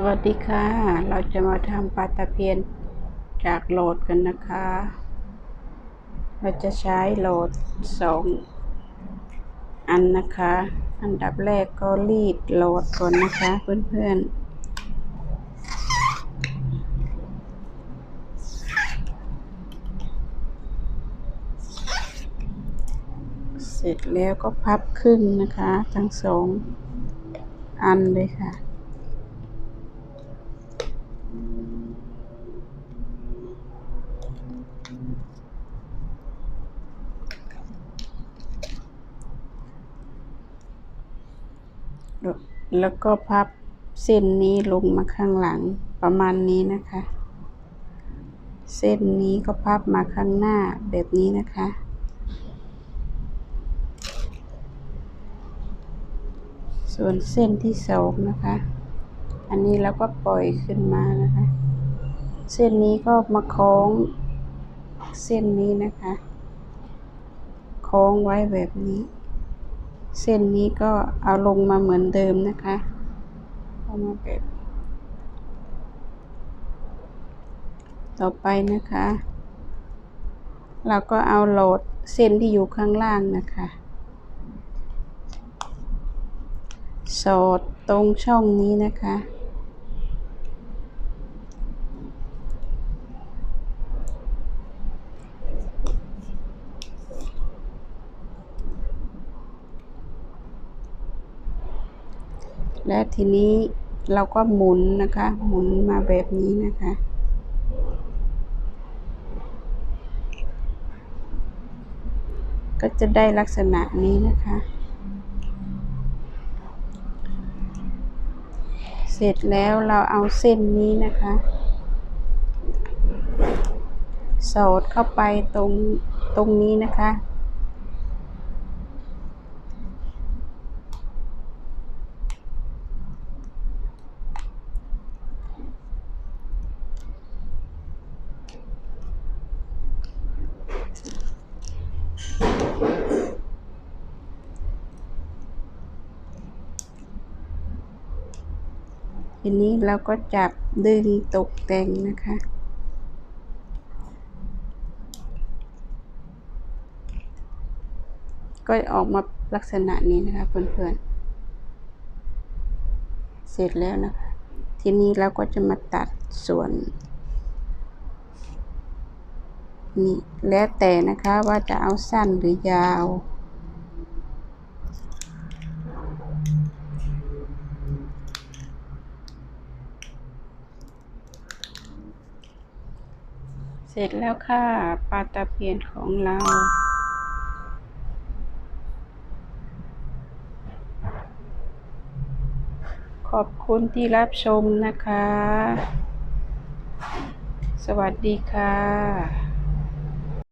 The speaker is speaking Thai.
สวัสดีค่ะ เราจะมาทำปลาตะเพียนจากโหลดกันนะคะ เราจะใช้โหลดสองอันนะคะ อันดับแรกก็รีดโหลดก่อนนะคะเพื่อนๆเสร็จแล้วก็พับครึ่งนะคะ ทั้งสองอันเลยค่ะ แล้วก็พับเส้นนี้ลงมาข้างหลังประมาณนี้นะคะ เส้นนี้ก็พับมาข้างหน้าแบบนี้นะคะ ส่วนเส้นที่สองนะคะ อันนี้เราก็ปล่อยขึ้นมานะคะ เส้นนี้ก็มาคล้องเส้นนี้นะคะ คล้องไว้แบบนี้ เส้นนี้ก็เอาลงมาเหมือนเดิมนะคะเอามาแบบต่อไปนะคะ เราก็เอาโหลดเส้นที่อยู่ข้างล่างนะคะ สอดตรงช่องนี้นะคะ และทีนี้เราก็หมุนนะคะ หมุนมาแบบนี้นะคะ ก็จะได้ลักษณะนี้นะคะ เสร็จแล้วเราเอาเส้นนี้นะคะ สอดเข้าไปตรงตรงนี้นะคะ ทีนี้เราก็จับดึงตกแต่งนะคะก็ออกมาลักษณะนี้นะคะเพื่อนๆ เสร็จแล้วนะคะ ทีนี้เราก็จะมาตัดส่วน นี่แล้วแต่นะคะว่าจะเอาสั้นหรือยาว ร็จแล้วค่ะปลาตะเพียนของเราขอบคุณที่รับชมนะคะ สวัสดีค่ะ